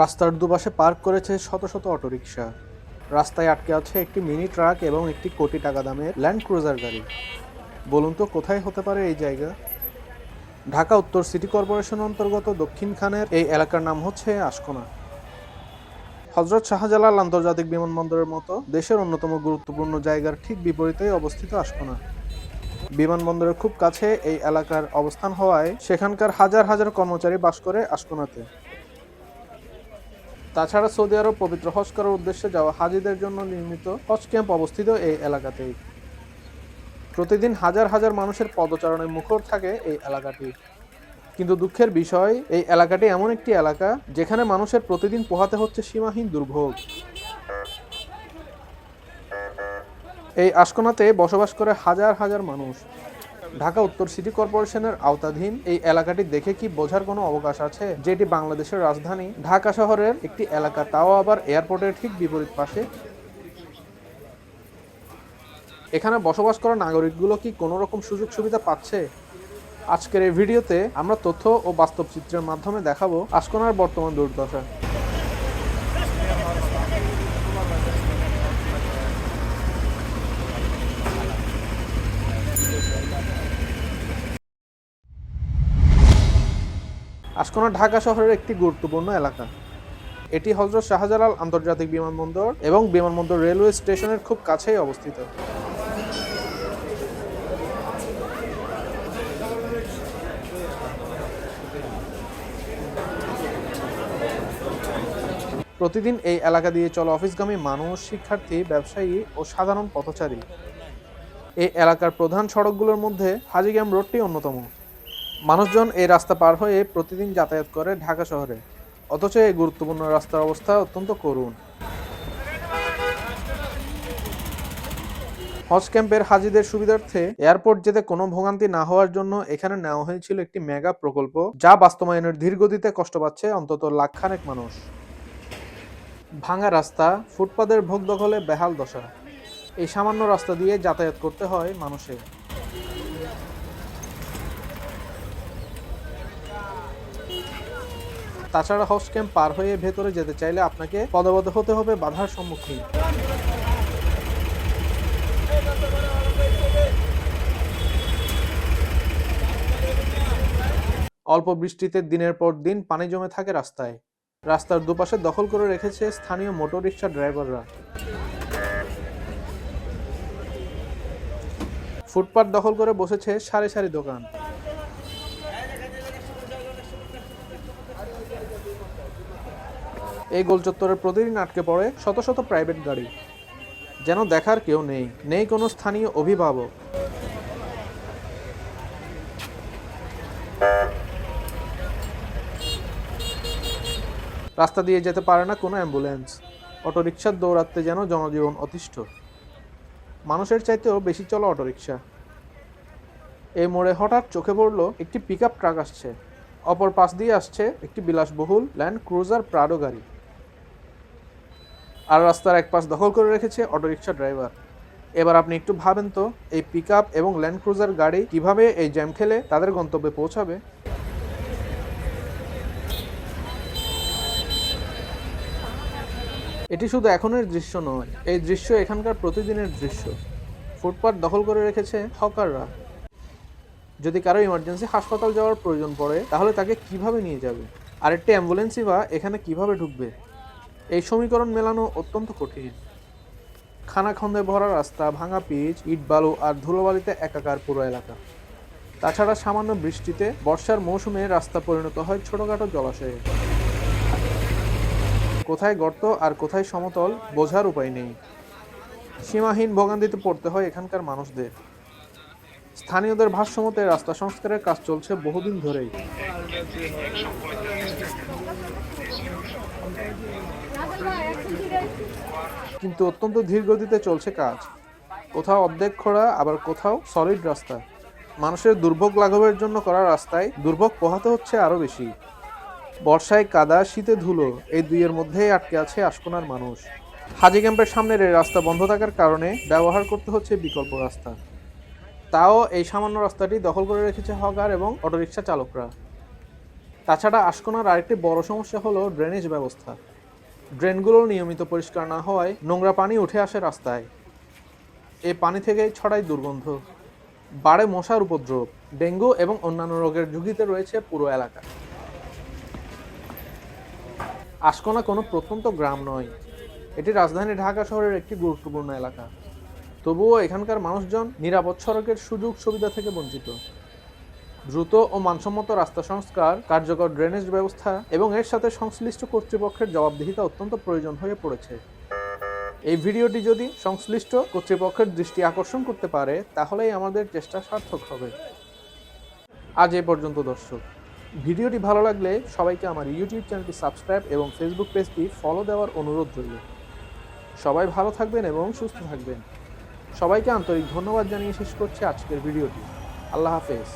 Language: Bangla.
রাস্তার দুপাশে পার্ক করেছে শত শত অটোরিকশা। রাস্তায় আটকে আছে একটি মিনি ট্রাক এবং একটি কোটি টাকা দামের ল্যান্ড ক্রুজার গাড়ি। বলুন তো, কোথায় হতে পারে এই জায়গা? ঢাকা উত্তর সিটি কর্পোরেশন অন্তর্গত দক্ষিণ খানের এই এলাকার নাম হচ্ছে আশকোনা। হজরত শাহজালাল আন্তর্জাতিক বিমানবন্দরের মতো দেশের অন্যতম গুরুত্বপূর্ণ জায়গার ঠিক বিপরীতেই অবস্থিত আশকোনা। বিমানবন্দরের খুব কাছে এই এলাকার অবস্থান হওয়ায় সেখানকার হাজার হাজার কর্মচারী বাস করে আশকোনাতে। তাছাড়া সৌদি আরব পবিত্র হজ করার উদ্দেশ্যে যাওয়া হাজিদের জন্য নির্মিত হজ ক্যাম্প অবস্থিত এই এলাকাতেই। প্রতিদিন হাজার হাজার মানুষের পদচারণে মুখর থাকে এই এলাকাটি। কিন্তু দুঃখের বিষয়, এই এলাকাটি এমন একটি এলাকা যেখানে মানুষের প্রতিদিন পোহাতে হচ্ছে সীমাহীন দুর্ভোগ। এই আশকোনাতে বসবাস করে হাজার হাজার মানুষ। ঢাকা উত্তর সিটি কর্পোরেশনের আওতাধীন এই এলাকাটি দেখে কি বোঝার কোনো অবকাশ আছে? যেটি বাংলাদেশের রাজধানী। ঢাকা শহরের একটি এলাকা, তাও আবার এয়ারপোর্টের ঠিক বিপরীত পাশে। এখানে বসবাস করা নাগরিকগুলো কি কোনো রকম সুযোগ সুবিধা পাচ্ছে? আজকের এই ভিডিওতে আমরা তথ্য ও বাস্তব চিত্রের মাধ্যমে দেখাবো আশকোনার বর্তমান দুর্দশা। আশকোনা ঢাকা শহরের একটি গুরুত্বপূর্ণ এলাকা। এটি হজরত শাহজালাল আন্তর্জাতিক বিমানবন্দর এবং বিমানবন্দর রেলওয়ে স্টেশনের খুব কাছেই অবস্থিত। প্রতিদিন এই এলাকা দিয়ে চলা অফিসগামী মানুষ, শিক্ষার্থী, ব্যবসায়ী ও সাধারণ পথচারী। এই এলাকার প্রধান সড়কগুলোর মধ্যে হাজিগ্রাম রোডটি অন্যতম। মানুষজন এই রাস্তা পার হয়ে প্রতিদিন যাতায়াত করে ঢাকা শহরে। অথচ এই গুরুত্বপূর্ণ রাস্তার অবস্থা অত্যন্ত করুণ। হজ ক্যাম্পের হাজিদের সুবিধার্থে এয়ারপোর্ট যেতে কোনো ভোগান্তি না হওয়ার জন্য এখানে নেওয়া হয়েছিল একটি মেগা প্রকল্প, যা বাস্তবায়নের ধীরগতিতে কষ্ট পাচ্ছে অন্তত লাখখানেক মানুষ। ভাঙা রাস্তা, ফুটপাতের ভোগ দখলে বেহাল দশা। এই সামান্য রাস্তা দিয়ে যাতায়াত করতে হয় মানুষের। তাছাড়া হাউস ক্যাম্প পার হয়ে ভেতরে যেতে চাইলে আপনাকে পদবদ হতে হবে বাধার সম্মুখীন। অল্প বৃষ্টিতে দিনের পর দিন পানি জমে থাকে রাস্তায়। রাস্তার দুপাশে দখল করে রেখেছে স্থানীয় মোটর রিক্সা ড্রাইভাররা। ফুটপাত দখল করে বসেছে সারি সারি দোকান। এই গোল চত্বরে প্রতিদিন আটকে পড়ে শত শত প্রাইভেট গাড়ি। যেন দেখার কেউ নেই নেই কোনো স্থানীয় অভিভাবক। রাস্তা দিয়ে যেতে পারে না কোনো অ্যাম্বুলেন্স। অটোরিকশার দৌড়াতে যেন জনজীবন অতিষ্ঠ। মানুষের চাইতেও বেশি চলো অটোরিকশা। এই মোড়ে হঠাৎ চোখে পড়ল একটি পিক ট্রাক আসছে। অপর পাশ দিয়ে আসছে একটি বিলাসবহুল ল্যান্ড ক্রুজার প্রাডো গাড়ি। আর রাস্তার এক পাশ দখল করে রেখেছে অটোরিকশা ড্রাইভার। এবার আপনি একটু ভাবেন তো, এই পিক এবং ল্যান্ড ক্রুজার গাড়ি কীভাবে এই জ্যাম খেলে তাদের গন্তব্যে পৌঁছাবে? এটি শুধু এখনের দৃশ্য নয়, এই দৃশ্য এখানকার প্রতিদিনের দৃশ্য। ফুটপাথ দখল করে রেখেছে হকাররা। যদি কারও ইমার্জেন্সি হাসপাতাল যাওয়ার প্রয়োজন পড়ে, তাহলে তাকে কীভাবে নিয়ে যাবে? আরেকটি অ্যাম্বুলেন্সই বা এখানে কীভাবে ঢুকবে? এই সমীকরণ মেলানো অত্যন্ত কঠিন। খানাখন্দে ভরা রাস্তা, ভাঙা পিচ, ইট, বালু আর ধুলোবালিতে একাকার পুরো এলাকা। তাছাড়া সামান্য বৃষ্টিতে বর্ষার মৌসুমে রাস্তা পরিণত হয় ছোটখাটো জলাশয়ে। কোথায় গর্ত আর কোথায় সমতল, বোঝার উপায় নেই। সীমাহীন ভোগান্তিতে পড়তে হয় এখানকার মানুষদের। স্থানীয়দের ভাষ্যমতে রাস্তা সংস্কারের কাজ চলছে বহুদিন ধরেই। কিন্তু অত্যন্ত ধীর গতিতে চলছে কাজ। কোথাও অর্ধেক খোঁড়া, আবার কোথাও সলিড রাস্তা। মানুষের দুর্ভোগ লাঘবের জন্য করা রাস্তায় দুর্ভোগ পোহাতে হচ্ছে আরও বেশি। বর্ষায় কাদা, শীতে ধুলো, এই দুইয়ের মধ্যেই আটকে আছে আশকোনার মানুষ। হাজি ক্যাম্পের সামনের এই রাস্তা বন্ধ থাকার কারণে ব্যবহার করতে হচ্ছে বিকল্প রাস্তা। তাও এই সামান্য রাস্তাটি দখল করে রেখেছে হকার এবং অটোরিকশা চালকরা। তাছাড়া আশকোনার আরেকটি বড় সমস্যা হলো ড্রেনেজ ব্যবস্থা। ড্রেনগুলো নিয়মিত পরিষ্কার না হওয়ায় নোংরা পানি উঠে আসে রাস্তায়। এই পানি থেকেই ছড়ায় দুর্গন্ধ। বাড়ে মশার উপদ্রব, ডেঙ্গু এবং অন্যান্য রোগের ঝুঁকিতে রয়েছে পুরো এলাকা। আশকোনা কোনো প্রত্যন্ত গ্রাম নয়। এটি রাজধানী ঢাকা শহরের একটি গুরুত্বপূর্ণ এলাকা। তবুও এখানকার মানুষজন নিরাপদ সড়কের সুযোগ সুবিধা থেকে বঞ্চিত। দ্রুত ও মানসম্মত রাস্তা সংস্কার, কার্যকর ড্রেনেজ ব্যবস্থা এবং এর সাথে সংশ্লিষ্ট কর্তৃপক্ষের জবাবদিহিতা অত্যন্ত প্রয়োজন হয়ে পড়েছে। এই ভিডিওটি যদি সংশ্লিষ্ট কর্তৃপক্ষের দৃষ্টি আকর্ষণ করতে পারে, তাহলেই আমাদের চেষ্টা সার্থক হবে। আজ এ পর্যন্ত, দর্শক। ভিডিওটি ভালো লাগলে সবাইকে আমার ইউটিউব চ্যানেলটি সাবস্ক্রাইব এবং ফেসবুক পেজটি ফলো দেওয়ার অনুরোধ রইল। সবাই ভালো থাকবেন এবং সুস্থ থাকবেন। সবাইকে আন্তরিক ধন্যবাদ জানিয়ে শেষ করছে আজকের ভিডিওটি। আল্লাহ হাফেজ।